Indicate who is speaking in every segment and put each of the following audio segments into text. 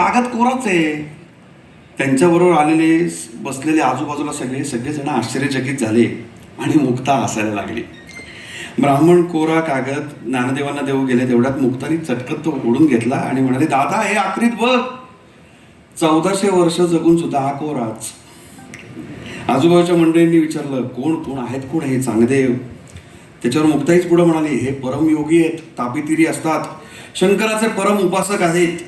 Speaker 1: कागद कोराच आहे. त्यांच्याबरोबर आलेले बसलेले आजूबाजूला सगळे सगळेजण आश्चर्यचकित झाले आणि मुक्ता हसायला लागली. ब्राह्मण कोरा कागद ज्ञानदेवांना देऊ गेले तेवढ्यात मुक्तानी चटकत तो ओढून घेतला आणि म्हणाले दादा हे आखरीत बघ. चौदाशे वर्ष जगून सुद्धा हा कोराच. आजूबाजूच्या मंडळींनी विचारलं कोण कोण आहेत कोण हे? चांगदेव. त्याच्यावर मुक्ताईच पुढे म्हणाली हे परमयोगी आहेत तापितिरी असतात. शंकराचे परम उपासक आहेत.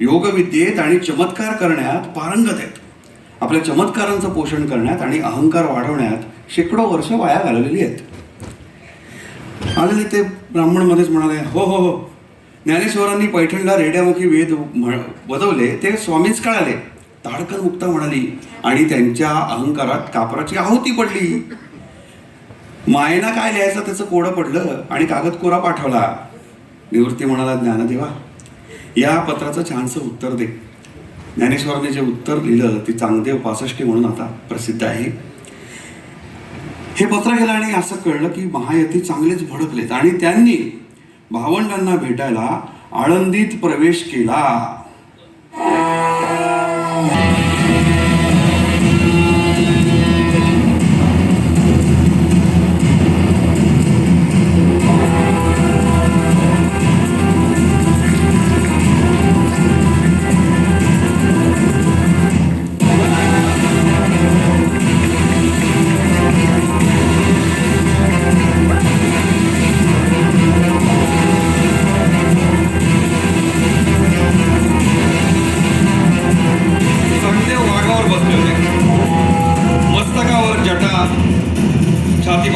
Speaker 1: योगविद्येत आणि चमत्कार करण्यात पारंगत आहेत. आपल्या चमत्कारांचं पोषण करण्यात आणि अहंकार वाढवण्यात शेकडो वर्ष वाया घालवलेली आहेत. आलेले ते ब्राह्मण मध्येच म्हणाले हो हो हो. ज्ञानेश्वरांनी पैठणला रेड्यामुखी वेद म्हण- वदवले ते स्वामीच कळाले. ताडकन मुक्ता म्हणाली आणि त्यांच्या अहंकारात कापराची आहुती पडली. मायेना काय लिहायचं त्याचं कोडं पडलं आणि कागद कोरा पाठवला. निवृत्ती म्हणाला ज्ञानदेवा या पत्राचं छानसं उत्तर दे. ज्ञानेश्वरांनी जे उत्तर लिहिलं ते चांगदेव पासष्टी म्हणून आता प्रसिद्ध आहे. हे पत्र गेलं आणि असं कळलं की महायती चांगलेच भडकलेत आणि त्यांनी भावंडांना भेटायला आळंदीत प्रवेश केला.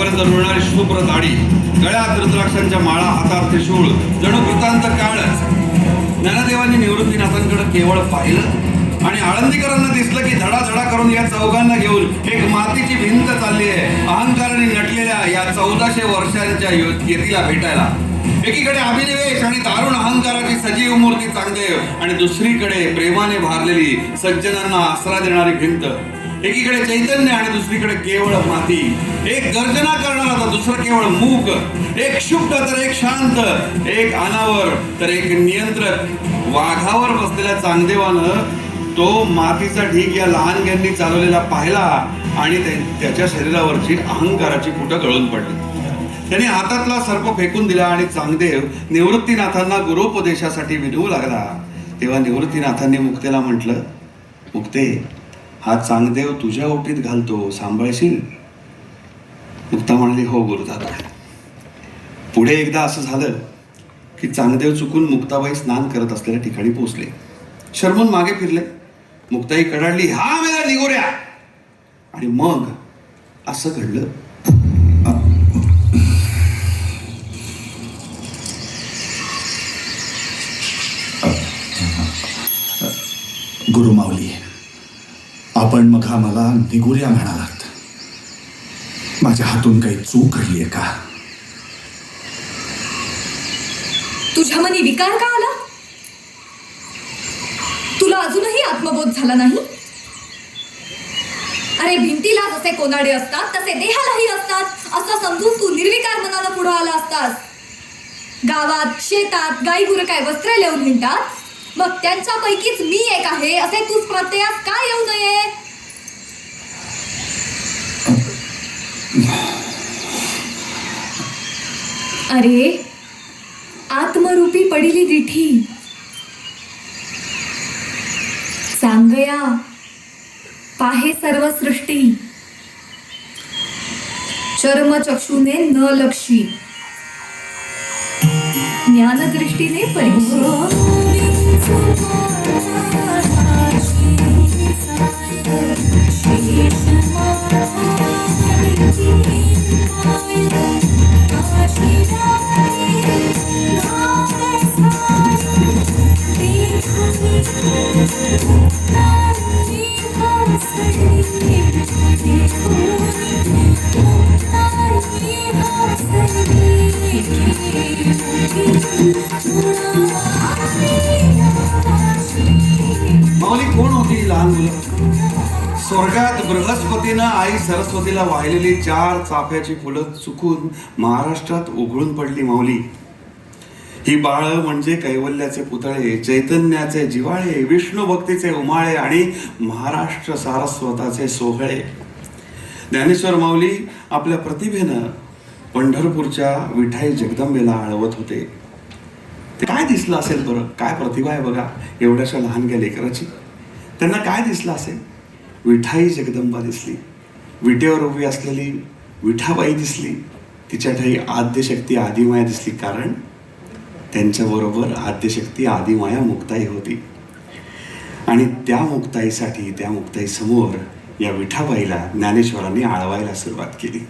Speaker 1: छातीपर्यंत रुळणारी शुभ्र दाढी गळ्यात रुद्राक्षांच्या माळा हातात त्रिशूळ जणू वृत्तांत काळच. ज्ञानदेवांनी निवृत्तीनाथांकडे केवळ पाहिलं आणि आळंदीकरांना दिसलं की धडाधडा करून या चौघांना घेऊन एक मातीची भिंत चालली आहे. अहंकाराने नटलेल्या या चौदाशे वर्षांच्या यतीला भेटायला. एकीकडे अभिनिवेश आणि दारुण अहंकाराची सजीव मूर्ती चांगदेव आणि दुसरीकडे प्रेमाने भारलेली सज्जनांना आसरा देणारी भिंत. एकीकडे चैतन्य आणि दुसरीकडे केवळ माती. एक गर्जना करणारा तर दुसरं केवळ मूक. एक शुद्ध तर एक शांत. एक अनावर तर एक नियंत्रक. वाघावर बसलेल्या चांगदेवानं तो मातीचा ढीग या लहानग्यांनी चालवलेला पाहिला आणि त्याच्या शरीरावरची अहंकाराची फुटं गळून पडली. त्याने हातातला सर्प फेकून दिला आणि चांगदेव निवृत्तीनाथांना गुरुपदेशासाठी विनवू लागला. तेव्हा निवृत्तीनाथांनी मुक्तेला म्हटलं मुक्ते हा चांगदेव तुझ्या ओटीत घालतो सांभाळशील? मुक्ता म्हणाली हो गुरुदादा. पुढे एकदा असं झालं की चांगदेव चुकून मुक्ताबाई स्नान करत असलेल्या ठिकाणी पोहोचले. शर्मून मागे फिरले. मुक्ताई कडाडली हा मेला निगोऱ्या! आणि मग असं घडलं.
Speaker 2: गुरुमावली आपण मग हा मला निगुऱ्या म्हणालात. माझ्या हातून काही चूक घडली आहे का?
Speaker 3: तुझ्या मनी विकार का आला? तुला अजूनही आत्मबोध झाला नाही? अरे भिंतीला जसे कोनाडे असतात तसे देहालाही असतात. असं समजून तू निर्विकार मनानं पुढे आला असतास. गावात शेतात गाई गुरं काय वस्त्र लिहून म्हणतात मग त्यांच्यापैकीच मी एक आहे. असे तूच प्रत्ययास का येऊ नये? अरे आत्मरूपी पडिली दिठी सांगया पाहे सर्व सृष्टी चर्मचक्षुने न लक्षी ज्ञानदृष्टीने
Speaker 1: माऊली कोण होती ही लहान मुलं? स्वर्गात बृहस्पतीनं आई सरस्वतीला वाहिलेली चार चाफ्याची फुलं चुकून महाराष्ट्रात उघडून पडली माऊली. ही बाळ म्हणजे कैवल्याचे पुतळे चैतन्याचे जिवाळे विष्णू भक्तीचे उमाळे आणि महाराष्ट्र सारस्वताचे सोहळे. ज्ञानेश्वर माऊली आपल्या प्रतिभेनं पंढरपूरच्या विठाई जगदंबेला आळवत होते. ते काय दिसलं असेल बरं? काय प्रतिभा आहे बघा एवढ्याशा लहानग्या लेकराची. त्यांना काय दिसलं असेल? विठाई जगदंबा दिसली. विटेवर उभी असलेली विठाबाई दिसली. तिच्या ठाई आद्यशक्ती आदिमाया दिसली कारण त्यांच्याबरोबर आद्यशक्ती आदिमाया मुक्ताई होती. आणि त्या मुक्ताईसाठी त्या मुक्ताईसमोर या विठाबाईला ज्ञानेश्वरांनी आळवायला सुरुवात केली.